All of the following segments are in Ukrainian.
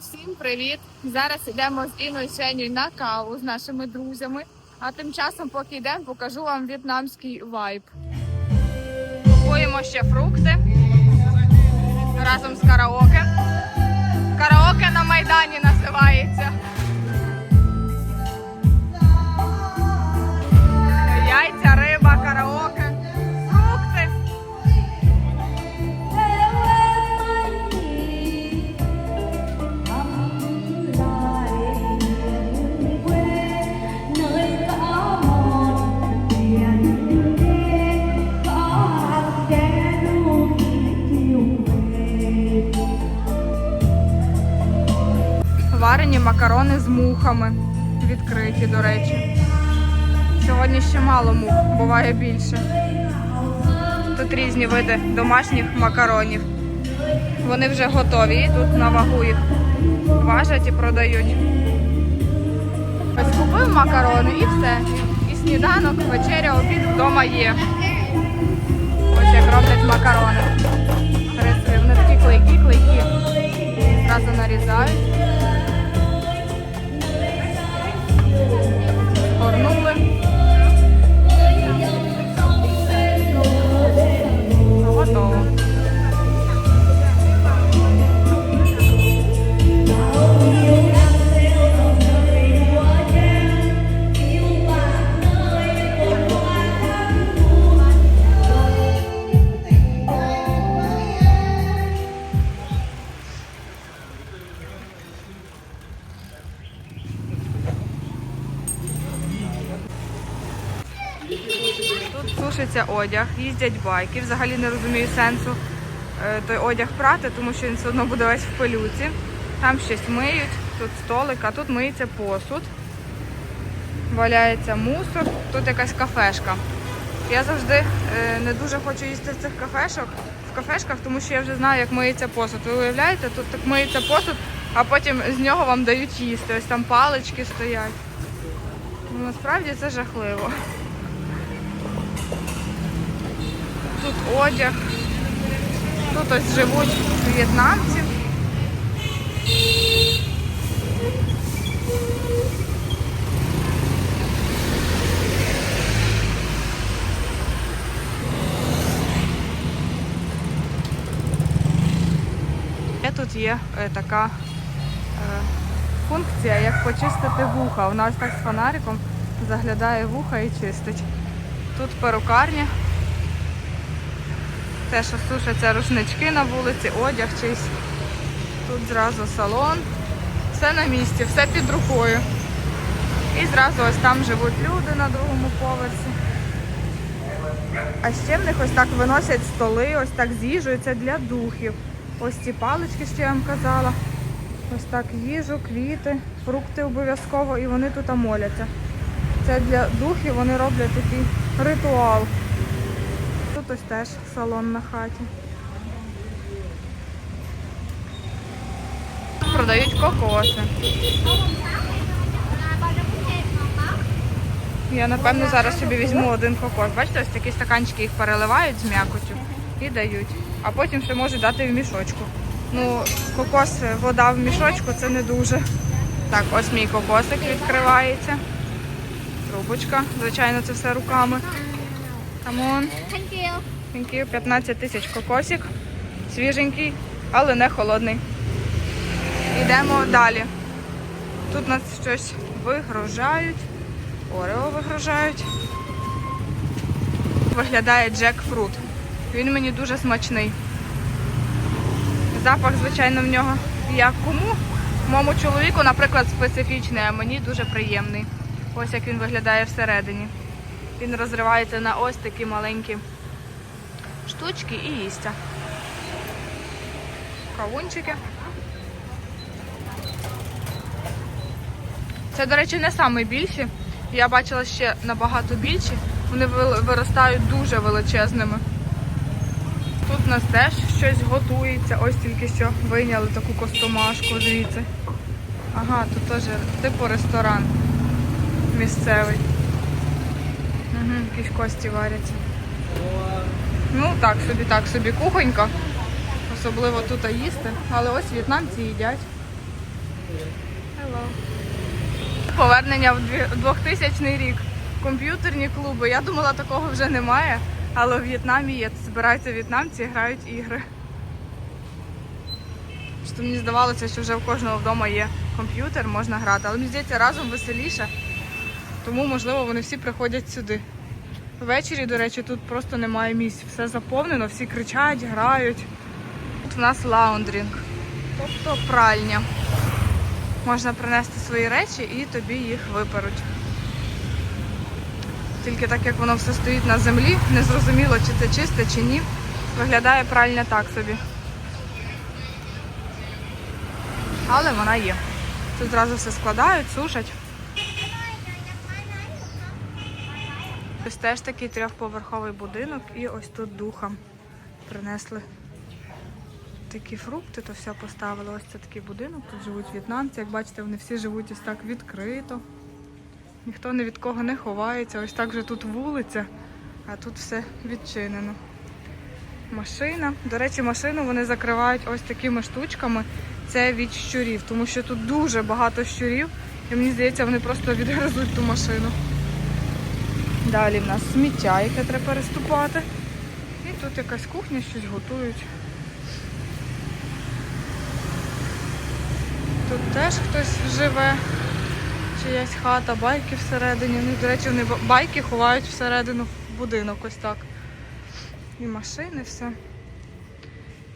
Всім привіт! Зараз йдемо з Іною Шенію на каву з нашими друзями. А тим часом, поки йдемо, покажу вам в'єтнамський вайб. Купуємо ще фрукти разом з караоке. Караоке на Майдані називається. Варені макарони з мухами. Відкриті, до речі. Сьогодні ще мало мух, буває більше. Тут різні види домашніх макаронів. Вони вже готові, і тут на вагу їх важать і продають. Ось купив макарони і все. І сніданок, вечеря, обід вдома є. Ось як роблять макарони. Вони такі клейкі, клейкі. Зразу нарізають. Тут одяг, їздять байки. Взагалі не розумію сенсу е, той одяг прати, тому що він все одно буде весь в пилюці. Там щось миють, тут столик, а тут миється посуд. Валяється мусор, тут якась кафешка. Я завжди е, не дуже хочу їсти в цих кафешок, в кафешках, тому що я вже знаю, як миється посуд. Ви уявляєте, тут так миється посуд, а потім з нього вам дають їсти. Ось там палички стоять. Ну, насправді це жахливо. Тут одяг. Тут ось живуть в'єтнамці. Тут є е, така е, функція, як почистити вуха. Вона ось так з фонариком заглядає вуха і чистить. Тут перукарня. Те, що сушаться рушнички на вулиці, одяг чийсь. Тут зразу салон. Все на місці, все під рукою. І зразу ось там живуть люди на другому поверсі. А ще в них ось так виносять столи, ось так з їжею, це для духів. Ось ці палички, що я вам казала. Ось так їжу, квіти, фрукти обов'язково і вони тут моляться. Це для духів, вони роблять такий ритуал. Тут ось теж салон на хаті. Продають кокоси. Я напевно зараз собі візьму один кокос. Бачите, ось такі стаканчики їх переливають з м'якотю і дають. А потім ще можуть дати в мішочку. Ну, кокос, вода в мішочку це не дуже. Так, ось мій кокосик відкривається. Трубочка. Звичайно, це все руками. Камон. Thank you. Thank you. 15 тисяч кокосик. Свіженький, але не холодний. Йдемо далі. Тут нас щось вигружають. Орео вигружають. Виглядає джекфрут. Він мені дуже смачний. Запах, звичайно, в нього як кому. Моєму чоловіку, наприклад, специфічний, а мені дуже приємний. Ось як він виглядає всередині. Він розривається на ось такі маленькі штучки і їсться. Кавунчики. Це, до речі, не найбільші. Я бачила ще набагато більші. Вони виростають дуже величезними. Тут у нас теж щось готується. Ось тільки що вийняли таку костомашку звідси. Ага, тут теж типу ресторан місцевий. Якісь кості варяться. Ну, так собі, так собі кухонька. Особливо тут їсти. Але ось в'єтнамці їдять. Hello. Повернення в 2000 рік. Комп'ютерні клуби. Я думала, такого вже немає, але в В'єтнамі є. Збираються в'єтнамці і грають ігри. Що мені здавалося, що вже в кожного вдома є комп'ютер, можна грати. Але мені здається, разом веселіше. Тому, можливо, вони всі приходять сюди. Ввечері, до речі, тут просто немає місць. Все заповнено, всі кричать, грають. Тут в нас лаундрінг, тобто пральня. Можна принести свої речі і тобі їх виперуть. Тільки так як воно все стоїть на землі, не зрозуміло, чи це чисте, чи ні. Виглядає пральня так собі. Але вона є. Тут зразу все складають, сушать. Ось теж такий трьохповерховий будинок і ось тут духом принесли такі фрукти, то все поставили. Ось це такий будинок, тут живуть в'єтнамці. Як бачите, вони всі живуть ось так відкрито. Ніхто ні від кого не ховається. Ось так же тут вулиця, а тут все відчинено. Машина. До речі, машину вони закривають ось такими штучками. Це від щурів, тому що тут дуже багато щурів. І мені здається, вони просто відгризуть ту машину. Далі в нас сміття, яке треба переступати. І тут якась кухня, щось готують. Тут теж хтось живе, чиясь хата, байки всередині. Ну, до речі, вони байки ховають всередину в будинок ось так. І машини, все.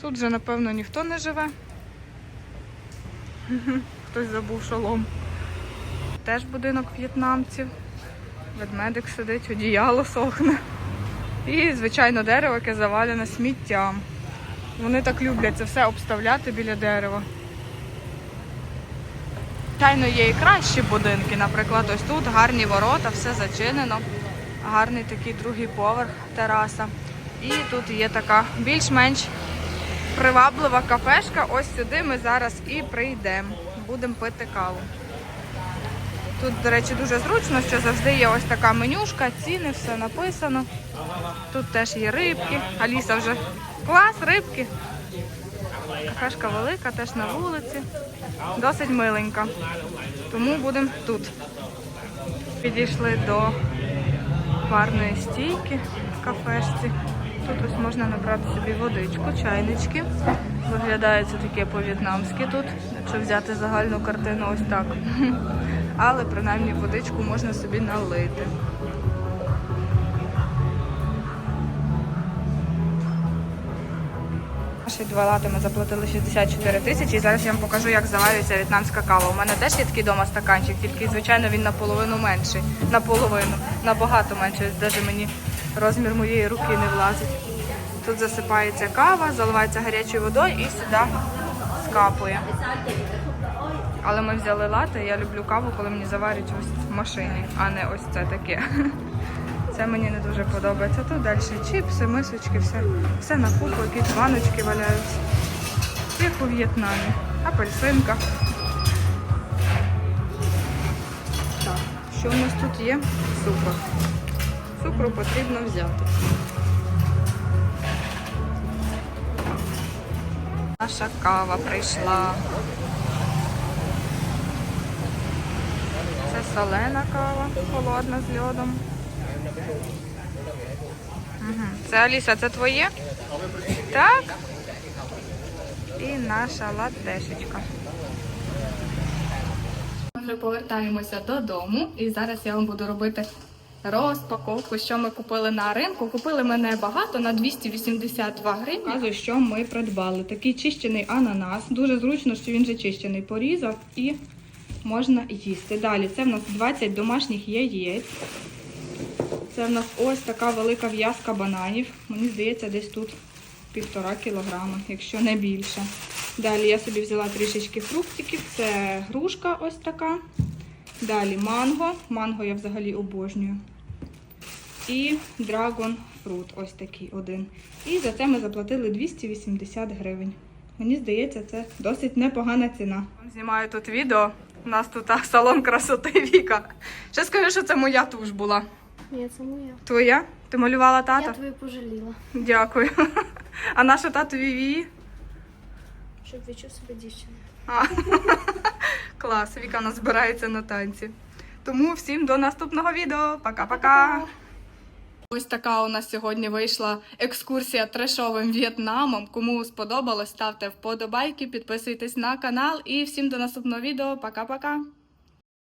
Тут вже, напевно, ніхто не живе. Хтось забув шолом. Теж будинок в'єтнамців. Ведмедик сидить, одіяло сохне. І, звичайно, дерево, яке завалене сміттям. Вони так люблять це все обставляти біля дерева. Звичайно, є і кращі будинки. Наприклад, ось тут гарні ворота, все зачинено. Гарний такий другий поверх тераса. І тут є така більш-менш приваблива кафешка. Ось сюди ми зараз і прийдемо. Будемо пити каву. Тут, до речі, дуже зручно, що завжди є ось така менюшка, ціни, все написано. Тут теж є рибки. Аліса вже клас, рибки. Кафешка велика, теж на вулиці. Досить миленька. Тому будемо тут. Підійшли до барної стійки в кафешці. Тут ось можна набрати собі водичку, чайнички. Виглядає це таке по-в'єтнамськи тут, якщо взяти загальну картину ось так. Але принаймні водичку можна собі налити. Наші два лати ми заплатили 64 тисячі і зараз я вам покажу, як заварюється в'єтнамська кава. У мене теж є такий дома стаканчик, тільки, звичайно, він наполовину менший. Наполовину. Набагато менший. Навіть мені розмір моєї руки не влазить. Тут засипається кава, заливається гарячою водою і сюди скапує. Але ми взяли лати, я люблю каву, коли мені заварюють ось в машині, а не ось це таке. Це мені не дуже подобається. Тут далі чіпси, мисочки, все, все на купу, якісь баночки валяються. Як у В'єтнамі. Апельсинка. Так, що у нас тут є? Цукор. Цукру потрібно взяти. Наша кава прийшла. Солена кава, холодна з льодом. Угу. Це Аліса, це твоє? Так. І наша латешечка. Ми повертаємося додому, і зараз я вам буду робити розпаковку, що ми купили на ринку. Купили ми небагато на 282 гривні. Показую, що ми придбали. Такий чищений ананас. Дуже зручно, що він вже чищений. Порізав і можна їсти. Далі це в нас 20 домашніх яєць. Це в нас ось така велика в'язка бананів. Мені здається, десь тут півтора кілограма, якщо не більше. Далі я собі взяла трішечки фруктиків. Це грушка ось така. Далі манго. Манго я взагалі обожнюю. І драгон фрут, ось такий один. І за це ми заплатили 280 гривень. Мені здається, це досить непогана ціна. Знімаю тут відео. У нас тут а, салон красоти Віка. Ще скажи, що це моя туш була. Ні, це моя. Твоя? Ти малювала тата? Я твою пожаліла, Дякую. А наша татові вії? щоб відчув себе дівчиною. А. Клас, Віка у нас збирається на танці. Тому всім до наступного відео. Пока-пока. Ось така у нас сьогодні вийшла екскурсія трешовим В'єтнамом. Кому сподобалось, ставте вподобайки, підписуйтесь на канал і всім до наступного відео. Пока-пока.